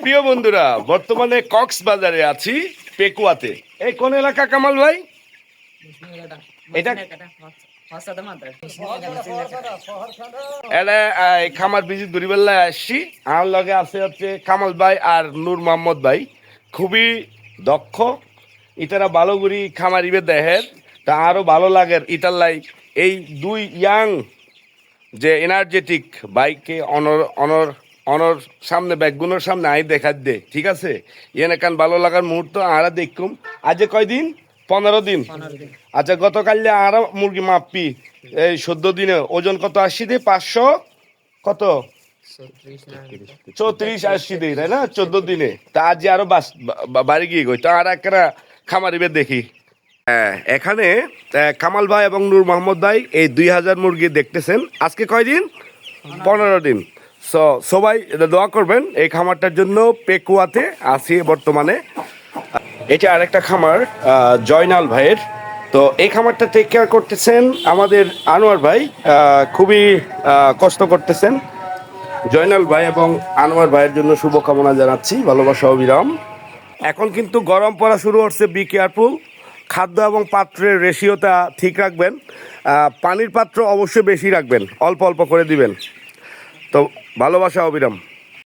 প্রিয় বন্ধুরা, বর্তমানে কক্সবাজারে আছি, পেকুয়াতে। এই কোন এলাকা, কামাল ভাই? এটা খামার বিজি দুরিবেল্লায় আসছি। আমার লগে আছে হচ্ছে কামাল ভাই আর নূর মোহাম্মদ ভাই। খুবই দক্ষ। ইতারা করি খামার ইবে দেহের। তা আরও ভালো লাগে ইটার লাই। এই দুই ইয়াং যে এনার্জেটিক বাইকে অনর অনর অনর সামনে ব্যাগগুলোর সামনে আই দেখা দে ঠিক আছে? ইয়েনে কান ভালো লাগার মুহূর্ত আরা দেখুম। আজ কয়দিন পনেরো দিন। আচ্ছা গতকাল আর মুরগি মাপি এই চোদ্দ দিনে ওজন কত আশি দিয়ে পাঁচশো কত? চৌত্রিশ আশি দিন তাই না? চোদ্দ দিনে। তা আজ আরও বাস বাড়ি গিয়ে গই তো আর একটা খামারিবে দেখি। হ্যাঁ, এখানে কামাল ভাই এবং নূর মোহাম্মদ ভাই এই দুই হাজার মুরগি দেখতেছেন। আজকে কয়দিন পনেরো দিন। সো সবাই দোয়া করবেন এই খামারটার জন্য পেকুয়াতে আছি বর্তমানে। এটা আরেকটা খামার জয়নাল ভাইয়ের। তো এই খামারটা টেক কেয়ার করতেছেন আমাদের আনোয়ার ভাই খুবই কষ্ট করতেছেন। জয়নাল ভাই এবং আনোয়ার ভাইয়ের জন্য শুভকামনা জানাচ্ছি, ভালোবাসা অবিরাম এখন কিন্তু গরম পড়া শুরু হচ্ছে বি কেয়ারফুল খাদ্য এবং পাত্রের রেশিওটা ঠিক রাখবেন। পানির পাত্র অবশ্যই বেশি রাখবেন, অল্প অল্প করে দিবেন। তো ভালোবাসা অবিরাম।